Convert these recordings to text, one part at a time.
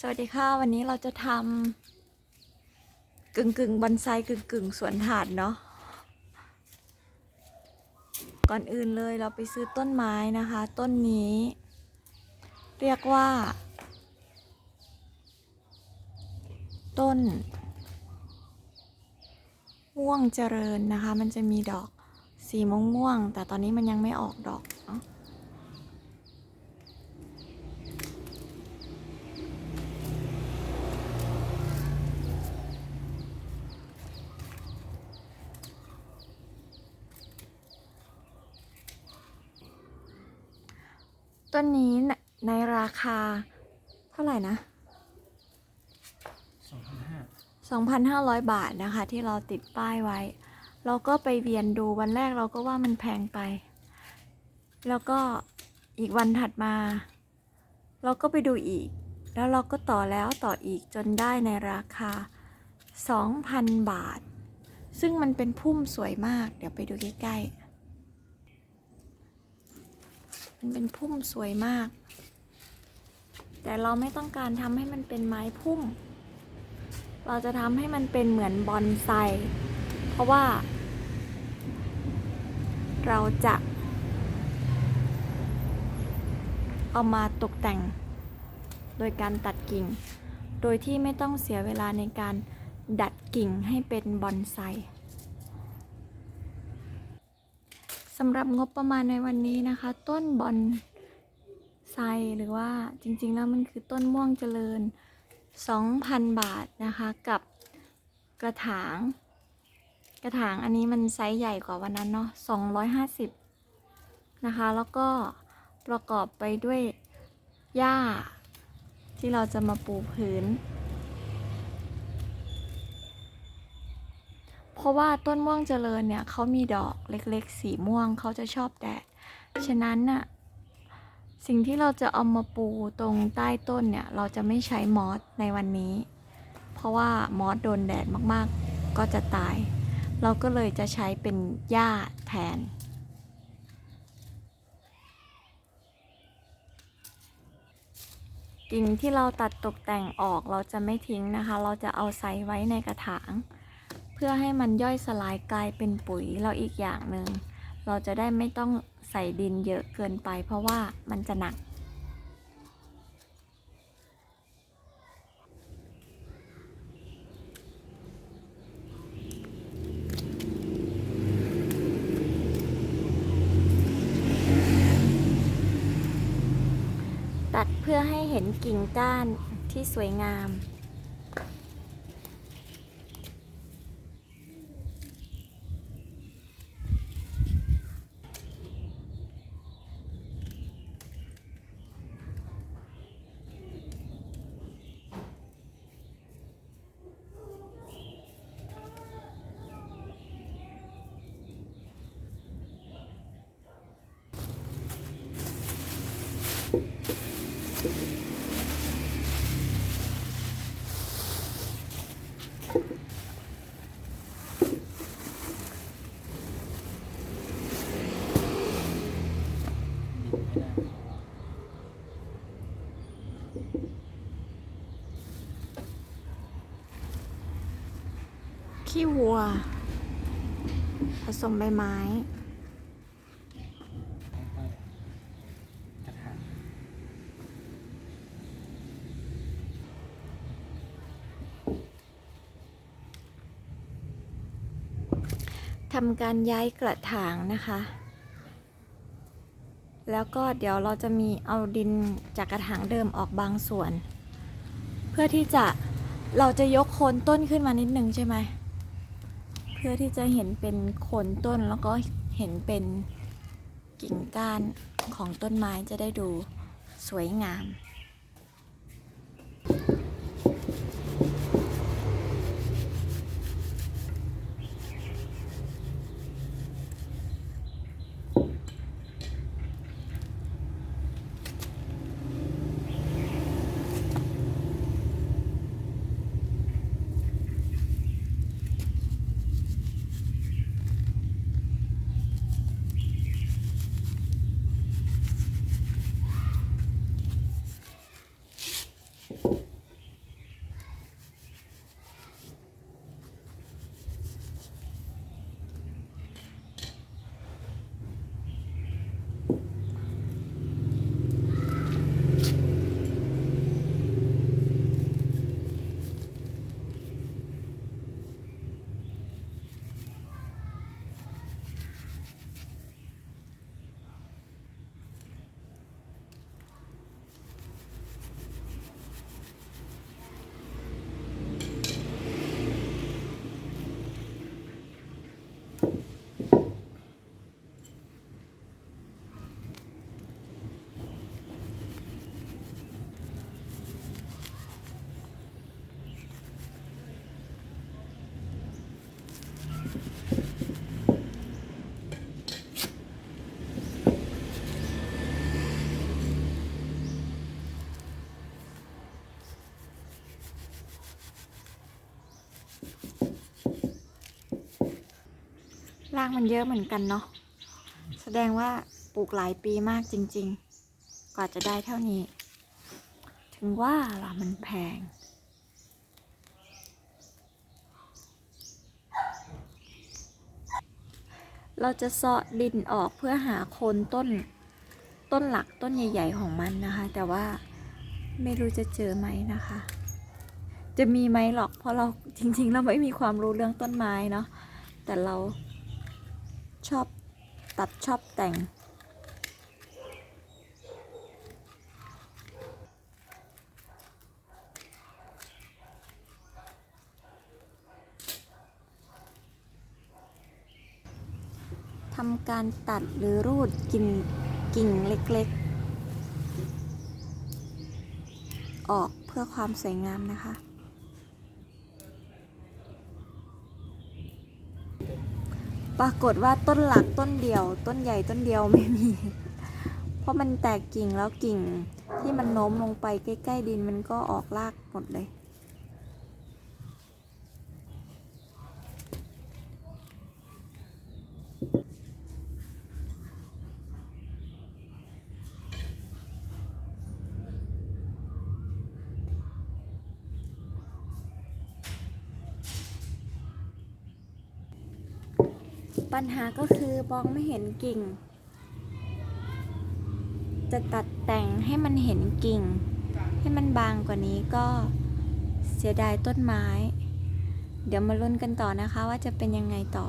สวัสดีค่ะวันนี้เราจะทำกึ่งกึ่งบอนไซกึ่งกึ่งสวนถาดเนาะก่อนอื่นเลยเราไปซื้อต้นไม้นะคะ ต้นนี้ เรียกว่า ต้นม่วงเจริญนะคะ มันจะมีดอกสีม่วงม่วง แต่ตอนนี้มันยังไม่ออกดอกเนาะ ต้นนี้ในในราคาเท่าไหร่นะสองพันห้า2,500 บาทนะคะ ที่เราติดป้ายไว้ เราก็ไปเวียนดูวันแรกเราก็ว่ามันแพงไป แล้วก็อีกวันถัดมา เราก็ไปดูอีก แล้วเราก็ต่อแล้วต่ออีกจนได้ในราคา 2,000 บาท ซึ่งมันเป็นพุ่มสวยมาก เดี๋ยวไปดูใกล้ๆ มันเป็นพุ่มสวยมาก แต่เราไม่ต้องการทำให้มันเป็นไม้พุ่ม เราจะทำให้มันเป็นเหมือนบอนไซ เพราะว่า เราจะ เอามาตกแต่ง โดยการตัดกิ่ง โดยที่ไม่ต้องเสียเวลาในการดัดกิ่งให้เป็นบอนไซ สำหรับงบประมาณในวันนี้นะคะ ต้นบอนไซหรือว่าจริงๆแล้วมันคือต้นม่วงเจริญ 2,000 บาทนะคะกับกระถาง กระถางอันนี้มันไซส์ใหญ่กว่าวันนั้นเนาะ250 นะคะ แล้วก็ประกอบไปด้วยหญ้าที่เราจะมาปูพื้น เพราะว่าต้นม่วงเจริญเนี่ยเขามีดอกเล็กๆ สีม่วงเขาจะชอบแดด ฉะนั้นน่ะสิ่งที่เราจะเอามาปูตรงใต้ต้นเนี่ยเราจะไม่ใช้มอสในวันนี้ เพราะว่ามอสโดนแดดมากๆ ก็จะตาย เราก็เลยจะใช้เป็นหญ้าแทน กิ่งที่เราตัดตกแต่งออกเราจะไม่ทิ้งนะคะ เราจะเอาใส่ไว้ในกระถาง เพื่อให้มันย่อยสลายกลายเป็นปุ๋ยเราอีกอย่างหนึ่งเราจะได้ไม่ต้องใส่ดินเยอะเกินไป เพราะว่ามันจะหนัก ตัดเพื่อให้เห็นกิ่งก้านที่สวยงาม ขี้วัว ผ สมใบไม้ทำการย้ายกระถางนะคะ แล้วก็เดี๋ยวเราจะมีเอาดินจากกระถางเดิมออกบางส่วน เพื่อที่จะเราจะยกโคนต้นขึ้นมานิดนึงใช่ไหม พื่อที่จะเห็นเป็นโคนต้นแล้วก็เห็นเป็นกิ่งก้านของต้นไม้จะได้ดูสวยงามากมันเยอะเหมือนกันเนาะ แสดงว่าปลูกหลายปีมากจริง ๆ กว่าจะได้เท่านี้ ถึงว่าล่ะมันแพง เราจะเสาะดินออกเพื่อหาโคนต้นต้นหลักต้นใหญ่ ๆ ของมันนะคะ แต่ว่าไม่รู้จะเจอไหมนะคะ จะมีไหมหรอกเพราะเราจริง ๆ เราไม่มีความรู้เรื่องต้นไม้เนาะแต่เรา ชอบตัดชอบแต่ง ทำการตัดหรือรูดกิ่งกิ่งเล็กๆ ออกเพื่อความสวยงามนะคะ ปรากฏว่าต้นหลักต้นเดียว ต้นใหญ่ต้นเดียวไม่มี เพราะมันแตกกิ่งแล้วกิ่งที่มันโน้มลงไปใกล้ ๆ ดินมันก็ออกรากหมดเลย ปัญหาก็คือมองไม่เห็นกิ่ง จะตัดแต่งให้มันเห็นกิ่ง ให้มันบางกว่านี้ก็เสียดายต้นไม้ เดี๋ยวมาลุ้นกันต่อนะคะว่าจะเป็นยังไงต่อ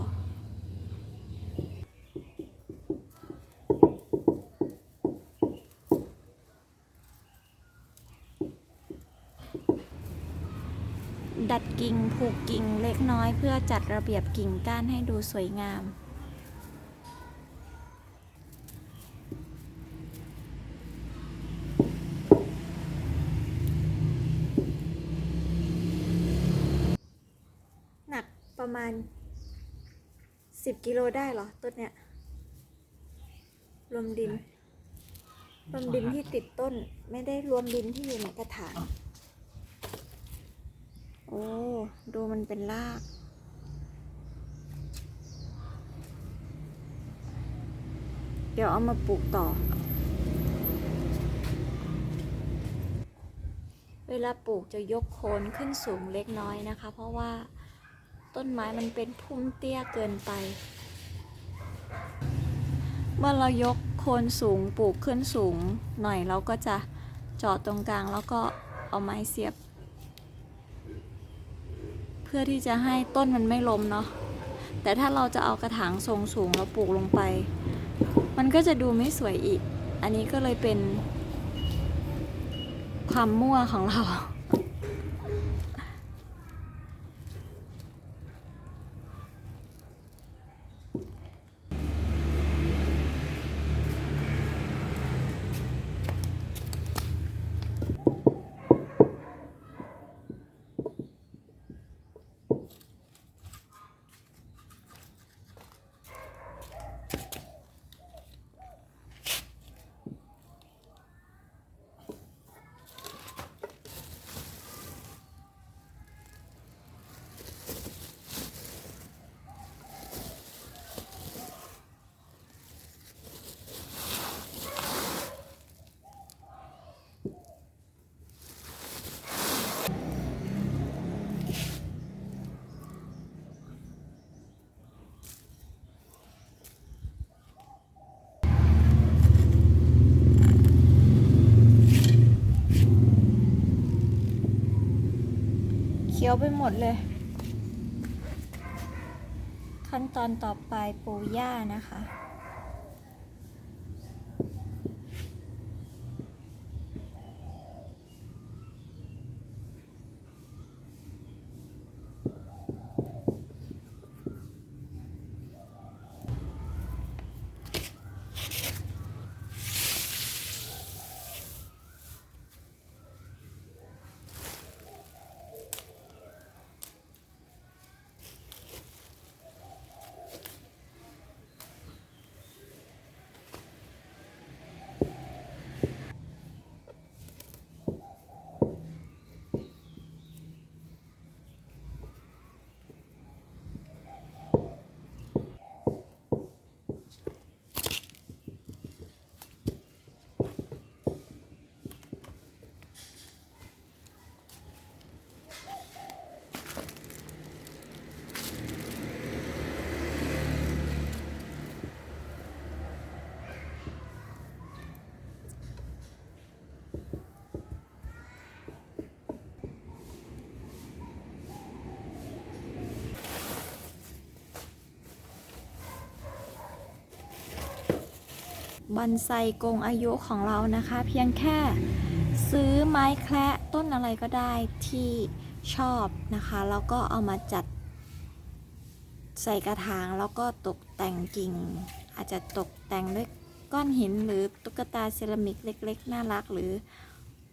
ดัด กิ่งผูกกิ่งเล็กน้อยเพื่อจัดระเบียบกิ่งก้านให้ดูสวยงาม หนักประมาณ 10 กิโลได้เหรอต้นเนี้ยรวมดิน รวมดินที่ติดต้นไม่ได้รวมดินที่อยู่ในกระถาง โอ้ ดูมันเป็นราก เดี๋ยวเอามาปลูกต่อ เวลาปลูกจะยกโคนขึ้นสูงเล็กน้อยนะคะ เพราะว่าต้นไม้มันเป็นพุ่มเตี้ยเกินไป เมื่อเรายกโคนสูงปลูกขึ้นสูงหน่อยเราก็จะเจาะตรงกลางแล้วก็เอาไม้เสียบ เพื่อที่จะให้ต้นมันไม่ล้มเนาะแต่ถ้าเราจะเอากระถางทรงสูงแล้วปลูกลงไป มันก็จะดูไม่สวยอีก อันนี้ก็เลยเป็นความมั่วของเรา ขียวไปหมดเลย ขั้นตอนต่อไปปูหญ้านะคะ บอนไซกงอายุของเรานะคะ เพียงแค่ซื้อไม้แคระต้นอะไรก็ได้ที่ชอบนะคะ แล้วก็เอามาจัดใส่กระถาง แล้วก็ตกแต่งกิ่ง อาจจะตกแต่งด้วยก้อนหินหรือตุ๊กตาเซรามิกเล็ก ๆ น่ารัก หรือ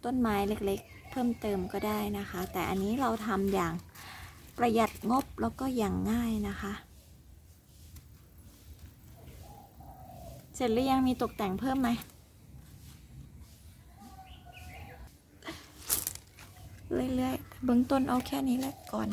ต้นไม้เล็กๆ เพิ่มเติมก็ได้นะคะ แต่อันนี้เราทำอย่างประหยัดงบแล้วก็อย่างง่ายนะคะ เสร็จหรือยังมีตกแต่งเพิ่มไหมเรื่อยๆเบื้องต้นเอาแค่นี้แหละก่อน